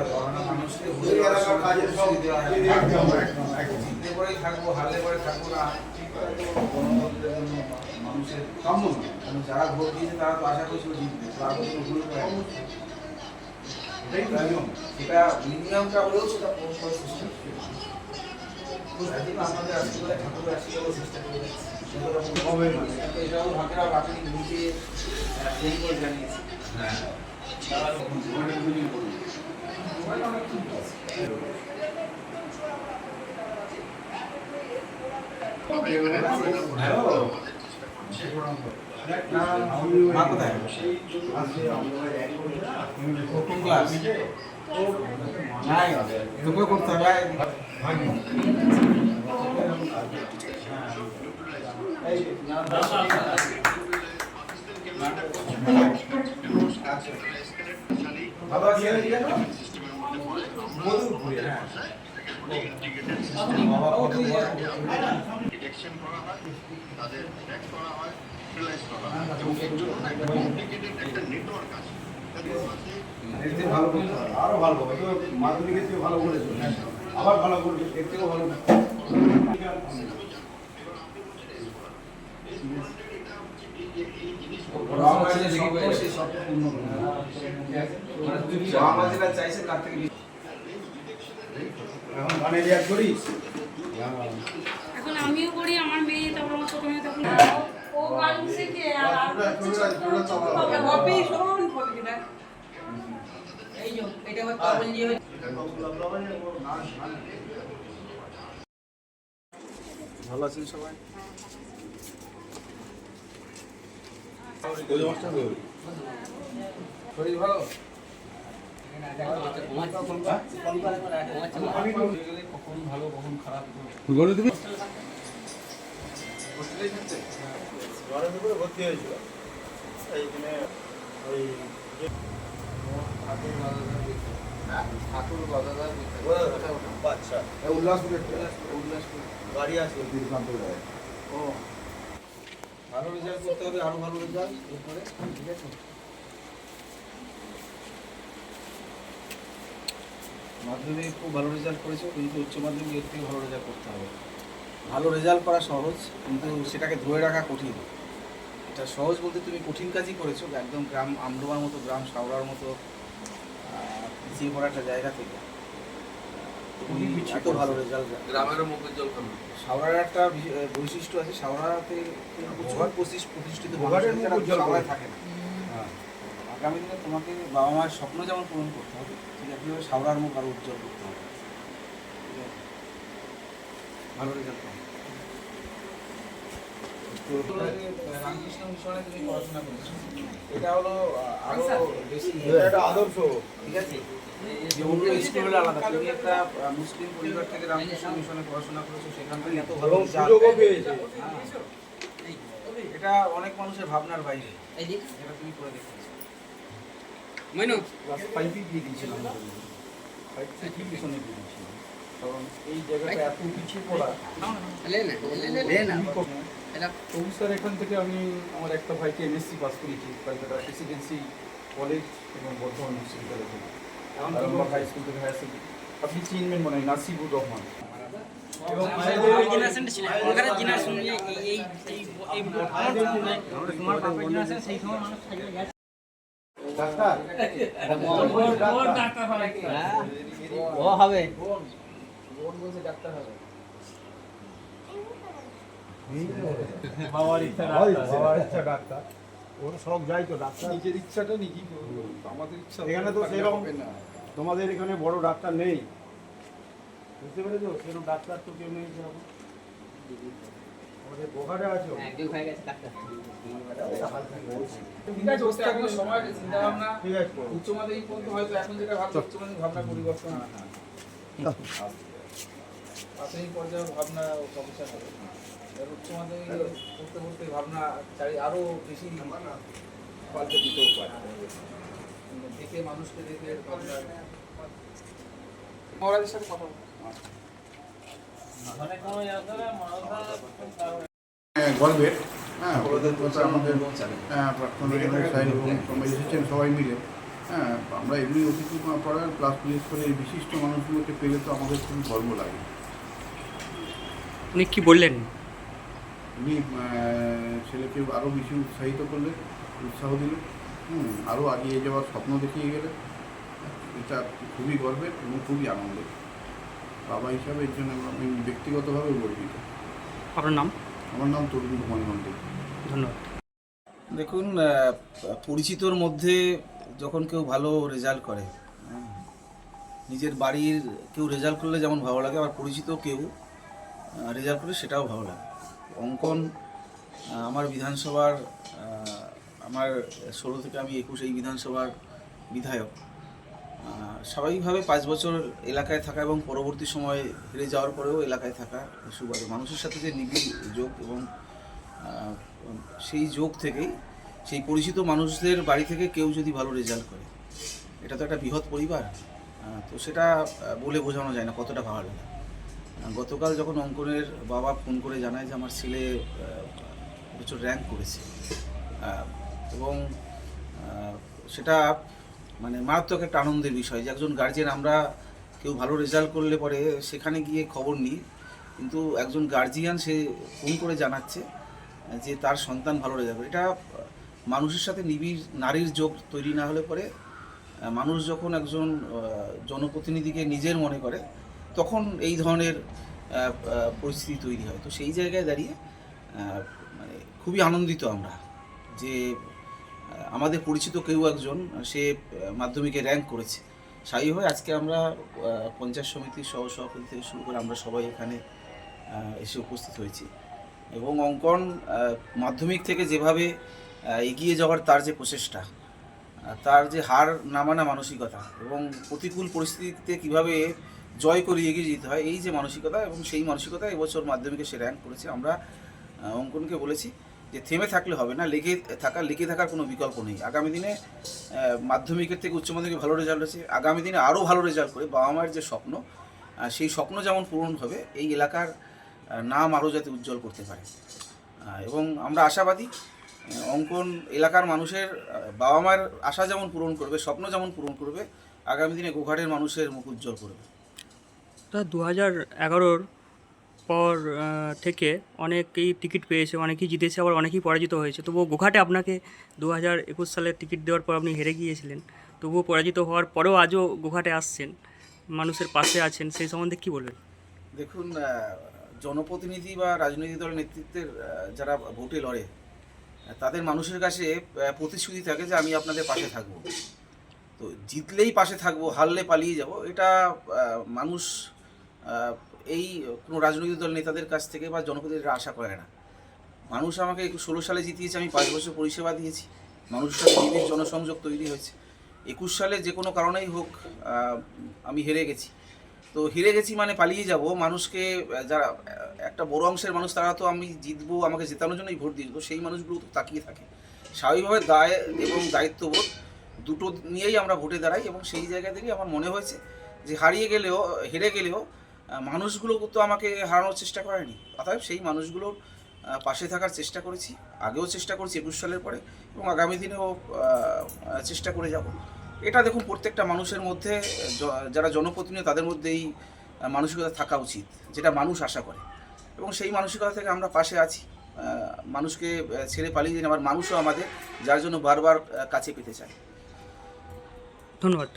আমরা মানুষকে হয় জিতলে পরেই থাকব হারলে পরে থাকব না। মানুষের কাম্য যারা ভোট দিয়েছে তারা তো আশা করছিল জিতবে। তারা তো কোনো ভুল করে। সেটা মিনিমামটা হলেও সেটা পৌঁছ করার চেষ্টা আমাদের আশীর্বাদে ঠাকুরের আশীর্বাদও চেষ্টা করে হবে না। এটাও ভাগেরা বাকি নিজে জানিয়েছে। তারা করতে হবে ভালো আছি মধুপুরে। হ্যাঁ ডিটেকশন করা হয় তাদের ট্র্যাক করা হয় রিলাইজ করা হয়। এবং এর জন্য একটা কমপ্লিকেটেড একটা নেটওয়ার্ক আছে। থেকে ভালো করতে হবে। আরও ভালো হবে। তো মাধ্যমিকের থেকে ভালো করেছ। আবার ভালো করবে এর থেকেও ভালো মানে চাইছে তার থেকে এখন গানে রিয়াজ করিস? এখন আমিও করি আমার মেয়ে তারপর আমার ছোট মেয়ে তখন ও গান শিখে আর কপি শোন কপি দেখ এই যে এটা হচ্ছে তখন যে ভালো আছেন সবাই? শরীর ভালো? জ্বরের উপরে ভর্তি হয়েছিল গাড়ি ভালো রেজাল্ট করতে হবে, আরও ভালো রেজাল্ট এরপরে, ঠিক আছে? মাধ্যমিক খুব ভালো রেজাল্ট করেছ কিন্তু উচ্চ মাধ্যমিক এর থেকে ভালো রেজাল্ট করতে হবে। ভালো রেজাল্ট করা সহজ কিন্তু সেটাকে ধরে রাখা কঠিন। এটা সহজ বলতে তুমি কঠিন কাজই করেছ একদম গ্রাম আমডোবার মতো গ্রাম সাউরার মতো পিছিয়ে পড়া একটা জায়গা থেকে। এত ভালো রেজাল্ট গ্রামের জল একটা বৈশিষ্ট্য আছে সাউরাতে প্রচুর পঁচিশ প্রতিষ্ঠিত মানুষ ভোগাটের আছে মুখ যারা উজ্জ্বল সাউরায় করে। থাকে না আগামী দিনে তোমাকে বাবা মায়ের স্বপ্ন যেমন পূরণ করতে হবে ঠিক একইভাবে সাউরার মুখ আরও উজ্জ্বল করতে হবে। ঠিক আছে? ভালো রেজাল্ট করো রামকৃষ্ণ মিশনে তুমি পড়াশোনা করেছ। এটা হলো আরও এটা আদর্শ। ঠিক আছে? যে অন্য স্কুলগুলো আলাদা। তুমি একটা মুসলিম পরিবার থেকে রামকৃষ্ণ মিশনে পড়াশোনা করেছ সেখান থেকে এত ভালো সুযোগও পেয়েছে। হ্যাঁ। এটা অনেক মানুষের ভাবনার বাইরে। যেটা তুমি করে দেখিয়েছো মইনু ক্লাস দিয়ে দিয়েছিলাম ফাইভ থেকে পিছনে দিয়ে দিয়েছিলাম কারণ এই জায়গাটা এত পিছিয়ে পড়া তবু স্যার এখান থেকে আমি আমার একটা ভাইকে এমএসসি পাস করেছি কলকাতা প্রেসিডেন্সি কলেজ এবং বর্ধমান বিশ্ববিদ্যালয় থেকে আরামবাগ হাই স্কুল থেকে হায়ার সেকেন্ডারি আপনি চিনবেন মনে হয় নাসিবুর রহমান সেই সময় মানুষ ডাক্তার। ওর ডাক্তার। হবে। ও হবে। ডাক্তার হবে। বাবার ইচ্ছা বাবার ইচ্ছা ডাক্তার। ওর সব যাই তো ডাক্তার। নিজের ইচ্ছাটা নিজেই আমাদের ইচ্ছা এখানে তো সেরকম তোমাদের এখানে বড় ডাক্তার নেই। বুঝতে পেরেছ? সেরকম ডাক্তার তো কেউ নেই সেরকম। আমাদের বোহারে আছো। একদিন হয়ে গেছে ডাক্তার। ঠিক আছে ওটা এখন সময় চিন্তা ভাবনা। উচ্চ মাধ্যমিক পর্যন্ত হয়তো এখন যেটা ভাবছ উচ্চ মাধ্যমিক ভাবনা পরিবর্তন প্রাথমিক পর্যায়ে ভাবনা প্রফেসর হবে। উচ্চ মাধ্যমিক পড়তে পড়তে ভাবনা চাই আরও বেশি পাল্টে দিতেও পারে। দেখে মানুষকে দেখে ভাবনা। মহারাজের সাথে কথা বলো। গল্পের হ্যাঁ ওদের কথা আমাদের হ্যাঁ এসেছেন সবাই মিলে। হ্যাঁ আমরা এমনি অতিথি পড়ার প্লাস বিশেষ করে এই বিশিষ্ট মানুষগুলোকে পেলে তো আমাদের খুবই গর্ব লাগে। উনি কি বললেন? উনি ছেলেকে আরও বেশি উৎসাহিত করলেন উৎসাহ দিলেন হুম আরও এগিয়ে যাওয়ার স্বপ্ন দেখিয়ে গেলেন। এটা খুবই গর্বের এবং খুবই আনন্দের। বাবা হিসাবে এর জন্য আমি ব্যক্তিগতভাবে গর্বিত। আপনার নাম? আমার নাম তরুণ কুমার নন্দী ধন্যবাদ। দেখুন পরিচিতর মধ্যে যখন কেউ ভালো রেজাল্ট করে হ্যাঁ, নিজের বাড়ির কেউ রেজাল্ট করলে যেমন ভালো লাগে আবার পরিচিত কেউ রেজাল্ট করলে সেটাও ভালো লাগে। অঙ্কন আমার বিধানসভার আমার ষোলো থেকে আমি একুশ এই বিধানসভার বিধায়ক। স্বাভাবিকভাবে পাঁচ বছর এলাকায় থাকা এবং পরবর্তী সময়ে ফিরে যাওয়ার পরেও এলাকায় থাকা সুবাদে মানুষের সাথে যে নিবিড় যোগ এবং সেই যোগ থেকেই সেই পরিচিত মানুষদের বাড়ি থেকে কেউ যদি ভালো রেজাল্ট করে, এটা তো একটা বৃহৎ পরিবার তো সেটা বলে বোঝানো যায় না কতটা ভালো। লাগে গতকাল যখন অঙ্কনের বাবা ফোন করে জানায় যে আমার ছেলে বছর র্যাঙ্ক করেছে এবং সেটা মানে মারাত্মক একটা আনন্দের বিষয় যে একজন গার্জেন আমরা কেউ ভালো রেজাল্ট করলে পরে সেখানে গিয়ে খবর নিই। কিন্তু একজন গার্জিয়ান সে ফোন করে জানাচ্ছে যে তার সন্তান ভালো রেজাল্ট এটা মানুষের সাথে নিবিড় নারীর যোগ তৈরি না হলে পরে মানুষ যখন একজন জনপ্রতিনিধিকে নিজের মনে করে, তখন এই ধরনের পরিস্থিতি তৈরি হয়। তো সেই জায়গায় দাঁড়িয়ে মানে খুবই আনন্দিত আমরা যে আমাদের পরিচিত কেউ একজন, সে মাধ্যমিকে র্যাঙ্ক করেছে। স্বাভাবিকভাবে আজকে আমরা পঞ্চায়েত সমিতির সহ সভাপতি থেকে শুরু করে আমরা সবাই এখানে এসে উপস্থিত হয়েছি। এবং অঙ্কন মাধ্যমিক থেকে যেভাবে এগিয়ে যাওয়ার তার যে প্রচেষ্টা তার যে হার নামানা মানসিকতা এবং প্রতিকূল পরিস্থিতিতে কীভাবে জয় করে এগিয়ে যেতে হয়, এই যে মানসিকতা এবং সেই মানসিকতা এবছর মাধ্যমিকে সে র্যাঙ্ক করেছে। আমরা অঙ্কনকে বলেছি যে থেমে থাকলে হবে না লেগে থাকা লেগে থাকার কোনো বিকল্প নেই। আগামী দিনে মাধ্যমিকের থেকে উচ্চ মাধ্যমিকে ভালো রেজাল্ট হয়েছে। আগামী দিনে আরও ভালো রেজাল্ট করে বাবা মায়ের যে স্বপ্ন সেই স্বপ্ন যেমন পূরণ হবে, এই এলাকার নাম আরও যাতে উজ্জ্বল করতে পারে। এবং আমরা আশাবাদী অঙ্কন এলাকার মানুষের বাবা মায়ের আশা যেমন পূরণ করবে, স্বপ্ন যেমন পূরণ করবে, আগামী দিনে গোঘাটের মানুষের মুখ উজ্জ্বল করবে। তা দু হাজার এগারোর পর থেকে অনেকেই টিকিট পেয়েছে, অনেকেই জিতেছে, আবার অনেকেই পরাজিত হয়েছে। তবুও গোঘাটে আপনাকে দু হাজার একুশ সালে টিকিট দেওয়ার পর আপনি হেরে গিয়েছিলেন। তবুও পরাজিত হওয়ার পরেও আজও গোঘাটে আসছেন, মানুষের পাশে আছেন, সেই সম্বন্ধে কী বলবেন? দেখুন জনপ্রতিনিধি বা রাজনৈতিক দলের নেতৃত্বের যারা ভোটে লড়ে, তাদের মানুষের কাছে প্রতিশ্রুতি থাকে যে আমি আপনাদের পাশে থাকব। তো জিতলেই পাশে থাকব, হারলে পালিয়ে যাব, এটা মানুষ এই কোনো রাজনৈতিক দল নেতাদের কাছ থেকে বা জনপ্রতিনিধিরা আশা করে না। মানুষ আমাকে ষোলো সালে জিতিয়েছে, আমি পাঁচ বছর পরিষেবা দিয়েছি। মানুষের সাথে নিবিড় জনসংযোগ তৈরি হয়েছে। একুশ সালে যে কোনো কারণেই হোক আমি হেরে গেছি। তো হেরে গেছি মানে পালিয়ে যাব। মানুষকে যারা একটা বড় অংশের মানুষ, তারা তো আমি জিতবো, আমাকে জেতানোর জন্যই ভোট দিয়ে সেই মানুষগুলো তো তাকিয়ে থাকে। স্বাভাবিকভাবে দায় এবং দায়িত্ববোধ দুটো নিয়েই আমরা ভোটে দাঁড়াই এবং সেই জায়গা থেকে আমার মনে হয়েছে যে হারিয়ে গেলেও, হেরে গেলেও মানুষগুলো তো আমাকে হারানোর চেষ্টা করেনি। অতএব সেই মানুষগুলোর পাশে থাকার চেষ্টা করেছি, আগেও চেষ্টা করেছি একুশ সালের পরে, এবং আগামী দিনেও চেষ্টা করে যাব। এটা দেখুন, প্রত্যেকটা মানুষের মধ্যে যারা জনপ্রতিনিধি তাদের মধ্যে এই মানসিকতা থাকা উচিত, যেটা মানুষ আশা করে। এবং সেই মানসিকতা থেকে আমরা পাশে আছি। মানুষকে ছেড়ে পালিয়ে দিন আবার মানুষও আমাদের, যার জন্য বারবার কাছে পেতে চায়। ধন্যবাদ।